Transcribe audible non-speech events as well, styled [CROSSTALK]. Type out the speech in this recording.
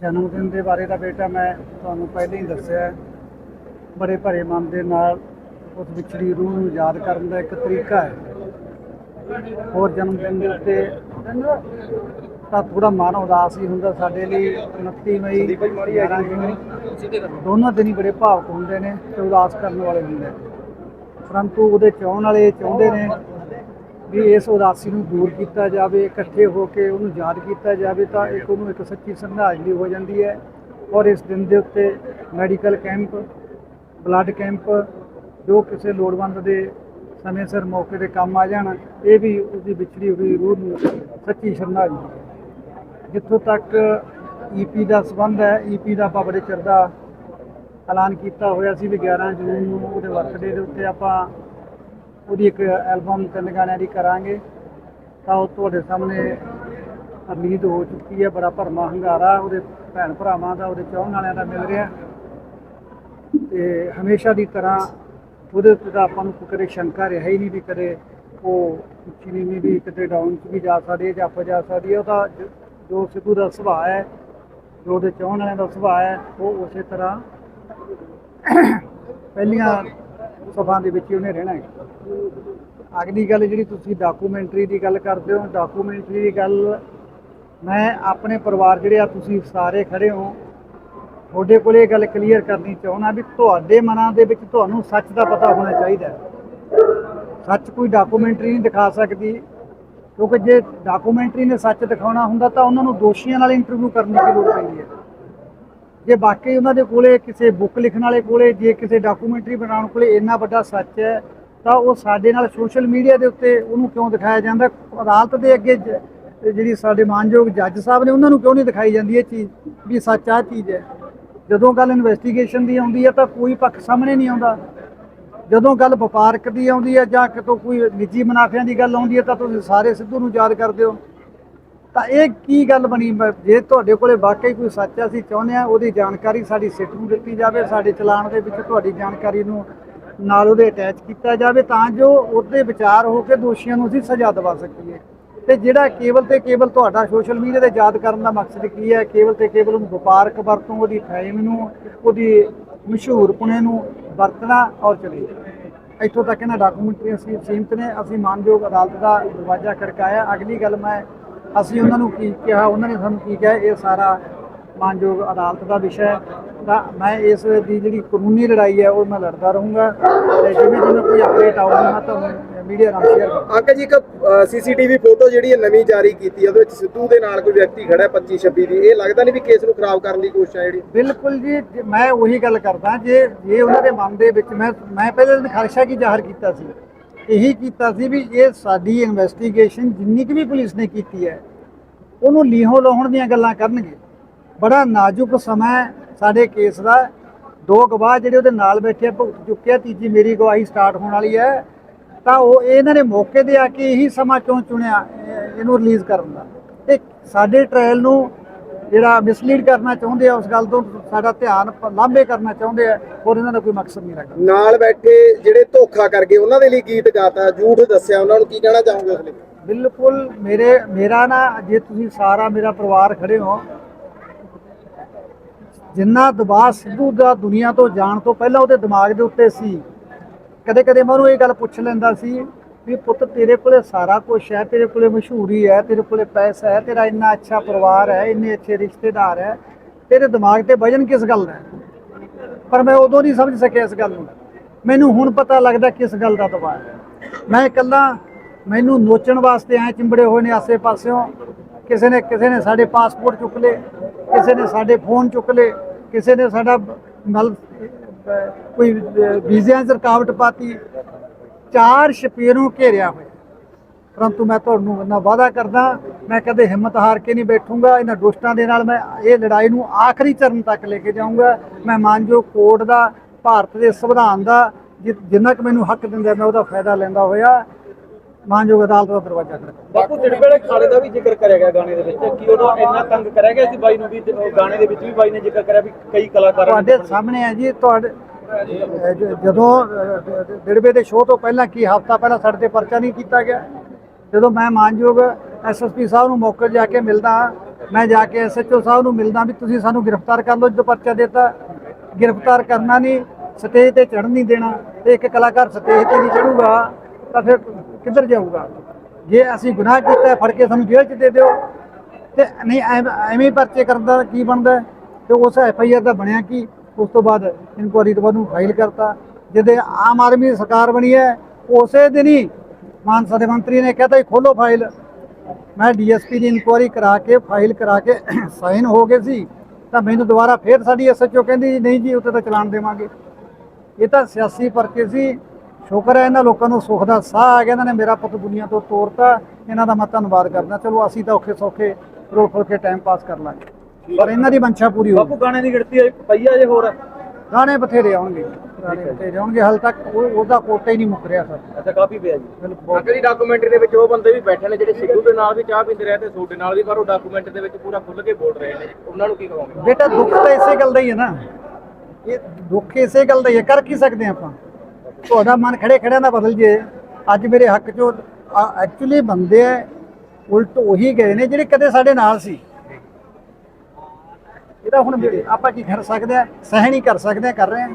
ਜਨਮ ਦਿਨ ਦੇ ਬਾਰੇ ਦਾ ਬੇਟਾ ਮੈਂ ਤੁਹਾਨੂੰ ਪਹਿਲਾਂ ਹੀ ਦੱਸਿਆ ਹੈ। ਬੜੇ ਭਰੇ ਮਨ ਦੇ ਨਾਲ ਉਸ ਵਿਛੜੀ ਰੂਹ ਨੂੰ ਯਾਦ ਕਰਨ ਦਾ ਇੱਕ ਤਰੀਕਾ ਹੈ। ਹੋਰ ਜਨਮ ਦਿਨ ਦੇ ਉੱਤੇ ਤਾਂ ਥੋੜਾ ਮਨ ਉਦਾਸ ਹੀ ਹੁੰਦਾ ਸਾਡੇ ਲਈ। 29 ਮਈ 11 ਜੂਨ, ਦੋਨੋਂ ਦਿਨ ਹੀ ਬੜੇ ਭਾਵਕ ਹੁੰਦੇ ਨੇ ਤੇ ਉਦਾਸ ਕਰਨ ਵਾਲੇ ਹੁੰਦੇ ਨੇ। ਪਰੰਤੂ ਉਹਦੇ ਚਾਹੁਣ ਵਾਲੇ ਚਾਹੁੰਦੇ ਨੇ ਵੀ ਇਸ ਉਦਾਸੀ ਨੂੰ ਦੂਰ ਕੀਤਾ ਜਾਵੇ, ਇਕੱਠੇ ਹੋ ਕੇ ਉਹਨੂੰ ਯਾਦ ਕੀਤਾ ਜਾਵੇ ਤਾਂ ਇੱਕ ਉਹਨੂੰ ਇੱਕ ਸੱਚੀ ਸ਼ਰਧਾਂਜਲੀ ਹੋ ਜਾਂਦੀ ਹੈ। ਔਰ ਇਸ ਦਿਨ ਦੇ ਉੱਤੇ ਮੈਡੀਕਲ ਕੈਂਪ, ਬਲੱਡ ਕੈਂਪ ਜੋ ਕਿਸੇ ਲੋੜਵੰਦ ਦੇ ਸਮੇਂ ਸਿਰ ਮੌਕੇ ਤੇ ਕੰਮ ਆ ਜਾਣ, ਇਹ ਵੀ ਉਹਦੀ ਵਿਛੜੀ ਹੋਈ ਰੂਹ ਨੂੰ ਸੱਚੀ ਸ਼ਰਧਾਂਜਲੀ ਜਿੱਥੋਂ ਤੱਕ ਈਪੀ ਦਾ ਸੰਬੰਧ ਹੈ ਈਪੀ ਦਾ ਆਪਾਂ ਬੜੇ ਚਿਰ ਦਾ ਐਲਾਨ ਕੀਤਾ ਹੋਇਆ ਸੀ ਵੀ 11 ਜੂਨ ਨੂੰ ਉਹਦੇ ਬਰਥਡੇ ਦੇ ਉੱਤੇ ਆਪਾਂ ਉਹਦੀ ਇੱਕ ਐਲਬਮ ਤਿੰਨ ਗਾਣਿਆਂ ਦੀ ਕਰਾਂਗੇ, ਤਾਂ ਉਹ ਤੁਹਾਡੇ ਸਾਹਮਣੇ ਰਿਲੀਜ਼ ਹੋ ਚੁੱਕੀ ਹੈ, ਬੜਾ ਭਰਮਾ ਹੰਗਾਰਾ ਉਹਦੇ ਭੈਣ ਭਰਾਵਾਂ ਦਾ, ਉਹਦੇ ਚਾਹਣ ਵਾਲਿਆਂ ਦਾ ਮਿਲ ਰਿਹਾ। ਤੇ ਹਮੇਸ਼ਾ ਦੀ ਤਰ੍ਹਾਂ ਉਹਦੇ ਉੱਤੇ ਤਾਂ ਆਪਾਂ ਨੂੰ ਕਦੇ ਸ਼ੰਕਾ ਰਿਹਾ ਹੀ ਨਹੀਂ ਵੀ ਕਦੇ ਉਹ ਉੱਚੀ ਨੀਵੀਂ ਵੀ ਕਿਤੇ ਡਾਊਨ 'ਚ ਵੀ ਜਾ ਸਕਦੀ ਹੈ ਜਾਂ ਆਪਾਂ ਜਾ ਸਕਦੀ ਹੈ। ਉਹਦਾ ਜ- ਜੋ ਸਿੱਧੂ ਦਾ ਸੁਭਾਅ ਹੈ, ਜੋ ਉਹਦੇ ਚਾਹਣ ਵਾਲਿਆਂ ਦਾ ਸੁਭਾਅ ਹੈ, ਉਹ ਉਸੇ ਤਰ੍ਹਾਂ ਪਹਿਲੀਆਂ ਸਭਾ ਦੇ ਵਿੱਚ ਹੀ ਉਹਨੇ ਰਹਿਣਾ ਹੈ ਅਗਲੀ ਗੱਲ ਜਿਹੜੀ ਤੁਸੀਂ ਡਾਕੂਮੈਂਟਰੀ ਦੀ ਗੱਲ ਕਰਦੇ ਹੋ ਡਾਕੂਮੈਂਟਰੀ ਦੀ ਗੱਲ ਮੈਂ ਆਪਣੇ ਪਰਿਵਾਰ ਜਿਹੜੇ ਆ ਤੁਸੀਂ ਸਾਰੇ ਖੜੇ ਹੋ, ਤੁਹਾਡੇ ਕੋਲੇ ਇਹ ਗੱਲ ਕਲੀਅਰ ਕਰਨੀ ਚਾਹੁੰਦਾ ਵੀ ਤੁਹਾਡੇ ਮਨਾਂ ਦੇ ਵਿੱਚ ਤੁਹਾਨੂੰ ਸੱਚ ਦਾ ਪਤਾ ਹੋਣਾ ਚਾਹੀਦਾ ਹੈ। ਸੱਚ ਕੋਈ ਡਾਕੂਮੈਂਟਰੀ ਨਹੀਂ ਦਿਖਾ ਸਕਦੀ, ਕਿਉਂਕਿ ਜੇ ਡਾਕੂਮੈਂਟਰੀ ਨੇ ਸੱਚ ਦਿਖਾਉਣਾ ਹੁੰਦਾ ਤਾਂ ਉਹਨਾਂ ਨੂੰ ਦੋਸ਼ੀਆਂ ਨਾਲ ਇੰਟਰਵਿਊ ਕਰਨ ਦੀ ਲੋੜ ਪੈਂਦੀ ਹੈ। ਜੇ ਬਾਕੀ ਉਹਨਾਂ ਦੇ ਕੋਲੇ ਕਿਸੇ ਬੁੱਕ ਲਿਖਣ ਵਾਲੇ ਕੋਲੇ, ਜੇ ਕਿਸੇ ਡਾਕੂਮੈਂਟਰੀ ਬਣਾਉਣ ਕੋਲੇ ਇੰਨਾ ਵੱਡਾ ਸੱਚ ਹੈ, ਤਾਂ ਉਹ ਸਾਡੇ ਨਾਲ ਸੋਸ਼ਲ ਮੀਡੀਆ ਦੇ ਉੱਤੇ ਉਹਨੂੰ ਕਿਉਂ ਦਿਖਾਇਆ ਜਾਂਦਾ? ਅਦਾਲਤ ਦੇ ਅੱਗੇ ਜ- ਜਿਹੜੀ ਸਾਡੇ ਮਾਨਯੋਗ ਜੱਜ ਸਾਹਿਬ ਨੇ ਉਹਨਾਂ ਨੂੰ ਕਿਉਂ ਨਹੀਂ ਦਿਖਾਈ ਜਾਂਦੀ ਇਹ ਚੀਜ਼, ਵੀ ਸੱਚ ਆ ਚੀਜ਼ ਹੈ? ਜਦੋਂ ਗੱਲ ਇਨਵੈਸਟੀਗੇਸ਼ਨ ਦੀ ਆਉਂਦੀ ਹੈ ਤਾਂ ਕੋਈ ਪੱਖ ਸਾਹਮਣੇ ਨਹੀਂ ਆਉਂਦਾ। ਜਦੋਂ ਗੱਲ ਵਪਾਰਕ ਦੀ ਆਉਂਦੀ ਹੈ ਜਾਂ ਕਿਤੋਂ ਕੋਈ ਨਿੱਜੀ ਮੁਨਾਫਿਆਂ ਦੀ ਗੱਲ ਆਉਂਦੀ ਹੈ ਤਾਂ ਤੁਸੀਂ ਸਾਰੇ ਸਿੱਧੂ ਨੂੰ ਯਾਦ ਕਰਦੇ ਹੋ। ਤਾਂ ਇਹ ਕੀ ਗੱਲ ਬਣੀ? ਬ- ਜੇ ਤੁਹਾਡੇ ਕੋਲੇ ਵਾਕਈ ਕੋਈ ਸੱਚ ਆ, ਅਸੀਂ ਚਾਹੁੰਦੇ ਆ ਉਹਦੀ ਜਾਣਕਾਰੀ ਸਾਡੀ ਸਿੱਟ ਨੂੰ ਦਿੱਤੀ ਜਾਵੇ ਸਾਡੇ ਚਲਾਨ ਦੇ ਵਿੱਚ ਤੁਹਾਡੀ ਜਾਣਕਾਰੀ ਨੂੰ ਨਾਲ ਉਹਦੇ ਅਟੈਚ ਕੀਤਾ ਜਾਵੇ ਤਾਂ ਜੋ ਉਹਦੇ ਵਿਚਾਰ ਹੋ ਕੇ ਦੋਸ਼ੀਆਂ ਨੂੰ ਅਸੀਂ ਸਜ਼ਾ ਦਿਵਾ ਸਕੀਏ। ਤੇ ਜਿਹੜਾ ਕੇਵਲ ਤੇ ਕੇਵਲ ਤੁਹਾਡਾ ਸੋਸ਼ਲ ਮੀਡੀਆ ਤੇ ਯਾਦ ਕਰਨ ਦਾ ਮਕਸਦ ਕੀ ਹੈ? ਕੇਵਲ ਤੇ ਕੇਵਲ ਉਹਨੂੰ ਵਪਾਰਕ ਵਰਤੋਂ ਉਹਦੀ ਫੇਮ ਨੂੰ ਉਹਦੀ ਮਸ਼ਹੂਰਪੁਣੇ ਨੂੰ ਵਰਤਣਾ ਔਰ ਚਲੇ ਜਾਣਾ। ਇੱਥੋਂ ਤੱਕ ਇਹਨਾਂ ਡਾਕੂਮੈਂਟਰੀ ਅਸੀਂ ਸੀਮਤ ਨੇ। ਅਸੀਂ ਮਾਨਯੋਗ ਅਦਾਲਤ ਦਾ ਦਰਵਾਜ਼ਾ ਖੜਕਾਇਆ। ਅਗਲੀ ਗੱਲ ਮੈਂ ਅਸੀਂ ਉਹਨਾਂ ਨੂੰ ਕੀ ਕਿਹਾ ਉਹਨਾਂ ਨੇ ਸਾਨੂੰ ਕੀ ਕਿਹਾ ਇਹ ਸਾਰਾ ਮਾਨਯੋਗ ਅਦਾਲਤ ਦਾ ਵਿਸ਼ਾ ਹੈ। ਤਾਂ ਮੈਂ ਇਸ ਦੀ ਜਿਹੜੀ ਕਾਨੂੰਨੀ ਲੜਾਈ ਹੈ ਉਹ ਮੈਂ ਲੜਦਾ ਰਹੂੰਗਾ। ਤੇ ਜਿਵੇਂ ਜਿਵੇਂ ਕੋਈ ਅਪਡੇਟ ਆਊਗੀ ਮੈਂ ਤੁਹਾਨੂੰ ਮੀਡੀਆ ਨਾਲ ਸ਼ੇਅਰ ਕਰਾਂਗਾ। ਅੰਕਲ ਜੀ ਇੱਕ ਸੀਸੀਟੀਵੀ ਫੋਟੋ ਜਿਹੜੀ ਹੈ ਨਵੀਂ ਜਾਰੀ ਕੀਤੀ ਹੈ ਉਹਦੇ ਵਿੱਚ ਸਿੱਧੂ ਦੇ ਨਾਲ ਕੋਈ ਵਿਅਕਤੀ ਖੜਾ ਹੈ 25 26 ਦੀ। ਇਹ ਲੱਗਦਾ ਨਹੀਂ ਵੀ ਕੇਸ ਨੂੰ ਖਰਾਬ ਕਰਨ ਦੀ ਕੋਸ਼ਿਸ਼ ਹੈ ਜਿਹੜੀ। ਬਿਲਕੁਲ ਜੀ ਜੇ- ਮੈਂ ਉਹੀ ਗੱਲ ਕਰਦਾ ਜੇ ਜੇ ਉਹਨਾਂ ਦੇ ਮਨ ਦੇ ਵਿੱਚ ਮੈਂ ਮੈਂ ਪਹਿਲੇ ਦਿਨ ਖਰਸ਼ਾ ਕੀ ਜ਼ਾਹਰ ਕੀਤਾ ਸੀ? ਇਹੀ ਕੀਤਾ ਸੀ ਵੀ ਇਹ ਸਾਡੀ ਇਨਵੈਸਟੀਗੇਸ਼ਨ ਜਿੰਨੀ ਕੁ ਵੀ ਪੁਲਿਸ ਨੇ ਕੀਤੀ ਹੈ, ਉਹਨੂੰ ਲੀਹੋਂ ਲਾਉਣ ਦੀਆਂ ਗੱਲਾਂ ਕਰਨਗੇ। ਬੜਾ ਨਾਜ਼ੁਕ ਸਮਾਂ ਸਾਡੇ ਕੇਸ ਦਾ। ਦੋ ਗਵਾਹ ਜਿਹੜੇ ਉਹਦੇ ਨਾਲ ਬੈਠੇ ਆ, ਭੁਗਤ ਚੁੱਕੇ ਤੀਜੀ ਮੇਰੀ ਗਵਾਹੀ ਸਟਾਰਟ ਹੋਣ ਵਾਲੀ ਹੈ, ਤਾਂ ਉਹ ਇਹਨਾਂ ਨੇ ਮੌਕੇ ਤੇ ਆ ਕੇ ਇਹੀ ਸਮਾਂ ਕਿਉਂ ਚੁਣਿਆ ਇਹਨੂੰ ਰਿਲੀਜ਼ ਕਰਨ ਦਾ। ਤੇ ਸਾਡੇ ਟ੍ਰਾਇਲ ਨੂੰ ਜਿਹੜਾ ਮਿਸਲੀਡ ਕਰਨਾ ਚਾਹੁੰਦੇ ਆ ਉਸ ਗੱਲ ਤੋਂ ਸਾਡਾ ਧਿਆਨ ਲਾਂਭੇ ਕਰਨਾ ਚਾਹੁੰਦੇ ਆ ਔਰ ਇਹਨਾਂ ਦਾ ਕੋਈ ਮਕਸਦ ਨਹੀਂ ਰੱਖਦਾ ਨਾਲ ਬੈਠੇ ਜਿਹੜੇ ਧੋਖਾ ਕਰ ਗਏ ਉਹਨਾਂ ਦੇ ਲਈ ਗੀਤ ਗਾਤਾ ਝੂਠ ਦੱਸਿਆ ਉਹਨਾਂ ਨੂੰ ਕੀ ਕਹਿਣਾ ਚਾਹੋਗੇ ਉਸ ਲਈ ਬਿਲਕੁਲ ਮੇਰੇ ਮੇਰਾ ਨਾ ਜੇ ਤੁਸੀਂ ਸਾਰਾ ਮੇਰਾ ਪਰਿਵਾਰ ਖੜੇ ਹੋ ਜਿੰਨਾ ਦਬਾਅ ਸਿੱਧੂ ਦਾ ਦੁਨੀਆ ਤੋਂ ਜਾਣ ਤੋਂ ਪਹਿਲਾਂ ਉਹਦੇ ਦਿਮਾਗ ਦੇ ਉੱਤੇ ਸੀ ਕਦੇ ਕਦੇ ਮੈਂ ਉਹਨੂੰ ਇਹ ਗੱਲ ਪੁੱਛ ਲੈਂਦਾ ਸੀ ਵੀ ਪੁੱਤ ਤੇਰੇ ਕੋਲੇ ਸਾਰਾ ਕੁਝ ਹੈ, ਤੇਰੇ ਕੋਲੇ ਮਸ਼ਹੂਰੀ ਹੈ, ਤੇਰੇ ਕੋਲੇ ਪੈਸਾ ਹੈ, ਤੇਰਾ ਇੰਨਾ ਅੱਛਾ ਪਰਿਵਾਰ ਹੈ, ਇੰਨੇ ਅੱਛੇ ਰਿਸ਼ਤੇਦਾਰ ਹੈ, ਤੇਰੇ ਦਿਮਾਗ ਤੇ ਵਜਨ ਕਿਸ ਗੱਲ ਦਾ ਪਰ ਮੈਂ ਉਦੋਂ ਨਹੀਂ ਸਮਝ ਸਕਿਆ ਇਸ ਗੱਲ ਨੂੰ। ਮੈਨੂੰ ਹੁਣ ਪਤਾ ਲੱਗਦਾ ਕਿਸ ਗੱਲ ਦਾ ਦਬਾਅ ਹੈ। ਮੈਂ ਇਕੱਲਾ, ਮੈਨੂੰ ਨੋਚਣ ਵਾਸਤੇ ਐ ਚਿੰਬੜੇ ਹੋਏ ਨੇ ਆਸੇ ਪਾਸਿਓਂ। ਕਿਸੇ ਨੇ ਕਿਸੇ ਨੇ ਸਾਡੇ ਪਾਸਪੋਰਟ ਚੁੱਕ ਲਏ, ਕਿਸੇ ਨੇ ਸਾਡੇ ਫੋਨ ਚੁੱਕ ਲਏ, ਕਿਸੇ ਨੇ ਸਾਡਾ ਮਲ ਕੋਈ ਵੀਜ਼ਿਆਂ 'ਚ ਰੁਕਾਵਟ ਪਾਤੀ ਚਾਰ ਸ਼ਪੀਰੋਂ ਘੇਰਿਆ ਹੋਇਆ। ਪਰੰਤੂ ਮੈਂ ਤੁਹਾਨੂੰ ਇਹਨਾਂ ਵਾਅਦਾ ਕਰਦਾ ਮੈਂ ਕਦੇ ਹਿੰਮਤ ਹਾਰ ਕੇ ਨਹੀਂ ਬੈਠੂੰਗਾ। ਇਹਨਾਂ ਦੁਸ਼ਟਾਂ ਦੇ ਨਾਲ ਮੈਂ ਇਹ ਲੜਾਈ ਨੂੰ ਆਖਰੀ ਚਰਨ ਤੱਕ ਲੈ ਕੇ ਜਾਊਂਗਾ। ਮੈਂ ਮਾਨਯੋਗ ਕੋਰਟ ਦਾ ਭਾਰਤ ਦੇ ਸੰਵਿਧਾਨ ਦਾ ਜਿੰਨਾ ਕੁ ਮੈਨੂੰ ਹੱਕ ਦਿੰਦਾ ਮੈਂ ਉਹਦਾ ਫਾਇਦਾ ਲੈਂਦਾ ਹੋਇਆ। ਮਾਨਯੋਗ ਅਦਾਲਤ ਦਾ ਦਰਵਾਜ਼ਾ ਖੜਕਾ ਬਾਪੂ ਜਿਹੜੇ ਖਾਲੇ ਦਾ ਵੀ ਜ਼ਿਕਰ ਕਰਿਆ ਗਿਆ ਗਾਣੇ ਦੇ ਵਿੱਚ ਕਿ ਉਦੋਂ ਇੰਨਾ ਤੰਗ ਕਰਿਆ ਗਿਆ ਸੀ ਬਾਈ ਨੂੰ ਵੀ ਗਾਣੇ ਦੇ ਵਿੱਚ ਵੀ ਬਾਈ ਨੇ ਜ਼ਿਕਰ ਕਰਿਆ ਵੀ ਕਈ ਕਲਾਕਾਰਾਂ ਤੁਹਾਡੇ ਸਾਹਮਣੇ ਹੈ ਜੀ ਤੁਹਾਡੇ ਜਦੋਂ ਡਿੜਵੇ ਦੇ ਸ਼ੋਅ ਤੋਂ ਪਹਿਲਾਂ ਕੀ ਹਫਤਾ ਪਹਿਲਾਂ ਸਾਡੇ ਤੇ ਪਰਚਾ ਨਹੀਂ ਕੀਤਾ ਗਿਆ? ਜਦੋਂ ਮੈਂ ਮਾਨਯੋਗ ਐਸਐਸਪੀ ਸਾਹਿਬ ਨੂੰ ਮੌਕੇ ਜਾ ਕੇ ਮਿਲਦਾ, ਮੈਂ ਜਾ ਕੇ ਐਸਐਚਓ ਸਾਹਿਬ ਨੂੰ ਮਿਲਦਾ ਵੀ ਤੁਸੀਂ ਸਾਨੂੰ ਗ੍ਰਿਫਤਾਰ ਕਰ ਲਓ, ਜਦੋਂ ਪਰਚਾ ਦਿੱਤਾ, ਗ੍ਰਿਫਤਾਰ ਕਰਨਾ ਨਹੀਂ, ਸਟੇਜ ਤੇ ਚੜ੍ਹਨ ਨਹੀਂ ਦੇਣਾ, ਤੇ ਇੱਕ ਕਲਾਕਾਰ ਸਟੇਜ ਤੇ ਨਹੀਂ ਚੜੂਗਾ ਤਾਂ ਫਿਰ ਕਿੱਧਰ ਜਾਊਗਾ? ਜੇ ਅਸੀਂ ਗੁਨਾਹ ਕੀਤਾ, ਫੜ ਕੇ ਸਾਨੂੰ ਜੇਲ੍ਹ 'ਚ ਦੇ ਦਿਓ, ਤੇ ਨਹੀਂ, ਐਵੇਂ ਐਵੇਂ ਪਰਚੇ ਕਰਨ ਦਾ ਕੀ ਬਣਦਾ? ਹੈ? ਤੇ ਉਸ ਐਫ ਆਈ ਆਰ ਦਾ ਬਣਿਆ ਕੀ? ਉਸ ਤੋਂ ਬਾਅਦ ਇਨਕੁਆਰੀ ਤੋਂ ਬਾਅਦ ਨੂੰ ਫਾਈਲ ਕਰਤਾ। ਜਿਹਦੇ ਆਮ ਆਦਮੀ ਦੀ ਸਰਕਾਰ ਬਣੀ ਹੈ, ਉਸੇ ਦਿਨ ਹੀ ਮਾਨਸਾ ਦੇ ਮੰਤਰੀ ਨੇ ਕਹਿਤਾ ਖੋਲੋ ਫਾਈਲ ਮੈਂ ਡੀਐਸਪੀ ਦੀ ਇਨਕੁਆਰੀ ਕਰਾ ਕੇ ਫਾਈਲ ਕਰਾ ਕੇ [COUGHS] ਸਾਈਨ ਹੋ ਗਏ ਸੀ। ਤਾਂ ਮੈਨੂੰ ਦੁਬਾਰਾ ਫੇਰ ਸਾਡੀ ਐਸਐਚਓ ਕਹਿੰਦੀ ਨਹੀਂ ਜੀ ਉੱਤੇ ਤਾਂ ਚਲਾਨ ਦੇਵਾਂਗੇ। ਇਹ ਤਾਂ ਸਿਆਸੀ ਪਰਚੇ ਸੀ। ਸ਼ੁਕਰ ਹੈ ਇਹਨਾਂ ਲੋਕਾਂ ਨੂੰ ਸੁੱਖ ਦਾ ਸਾਹ ਆ ਗਿਆ। ਇਹਨਾਂ ਨੇ ਮੇਰਾ ਪੁੱਤ ਦੁਨੀਆ ਤੋਂ ਤੋਰਤਾ। ਇਹਨਾਂ ਦਾ ਮੈਂ ਧੰਨਵਾਦ ਕਰਦਾ। ਚਲੋ, ਅਸੀਂ ਤਾਂ ਔਖੇ ਸੌਖੇ ਰੋਲ ਖੋਲ ਕੇ ਟਾਈਮ ਪਾਸ ਕਰ ਲਾਂਗੇ। ਪਰ ਇਹਨਾਂ ਦੀ ਮੰਸ਼ਾ ਪੂਰੀ ਹੋ ਬਾਪੂ ਗਾਣੇ ਦੀ ਗਿਣਤੀ ਪਈ ਆ ਜੇ ਹੋਰ? ਗਾਣੇ ਬਥੇਰੇ ਆਉਣਗੇ। ਗਾਣੇ ਬਥੇਰੇ ਆਉਣਗੇ ਹਾਲ ਤੱਕ ਉਹ- ਉਹਦਾ ਕੋਟਾ ਹੀ ਨਹੀਂ ਮੁੱਕ ਰਿਹਾ ਸਰ। ਅੱਛਾ ਕਾਫੀ ਪਿਆ ਜੀ। ਬਿਲਕੁਲ ਅਗਲੀ ਡਾਕੂਮੈਂਟਰੀ ਦੇ ਵਿੱਚ ਉਹ ਬੰਦੇ ਵੀ ਬੈਠੇ ਨੇ ਜਿਹੜੇ ਸਿੱਧੂ ਦੇ ਨਾਲ ਵੀ ਚਾਹ ਪੀਂਦੇ ਰਹੇ ਤੇ ਤੁਹਾਡੇ ਨਾਲ ਵੀ ਪਰ ਉਹ ਡਾਕੂਮੈਂਟਰੀ ਦੇ ਵਿੱਚ ਪੂਰਾ ਖੁੱਲ ਕੇ ਬੋਲ ਰਹੇ ਨੇ। ਉਹਨਾਂ ਨੂੰ ਕੀ ਕਹੋਗੇ? ਬੇਟਾ ਦੁੱਖ ਤਾਂ ਇਸੇ ਗੱਲ ਦਾ ਹੀ ਹੈ ਨਾ। ਇਹ ਦੁੱਖ ਇਸੇ ਗੱਲ ਦਾ ਹੀ ਹੈ। ਕਰ ਕੀ ਸਕਦੇ ਆਪਾਂ? ਤੁਹਾਡਾ ਮਨ ਖੜੇ ਖੜਿਆਂ ਦਾ ਬਦਲ ਜੇ। ਅੱਜ ਮੇਰੇ ਹੱਕ ਚੋਂ ਐਕਚੁਅਲੀ ਬੰਦੇ ਐ ਉਲਟ ਉਹੀ ਗਏ ਨੇ ਜਿਹੜੇ ਕਦੇ ਸਾਡੇ ਨਾਲ ਸੀ। ਇਹਦਾ ਹੁਣ ਆਪਾਂ ਕੀ ਕਰ ਸਕਦੇ ਆ, ਸਹਿਣ ਹੀ ਕਰ ਸਕਦੇ ਆ, ਕਰ ਰਹੇ ਆ।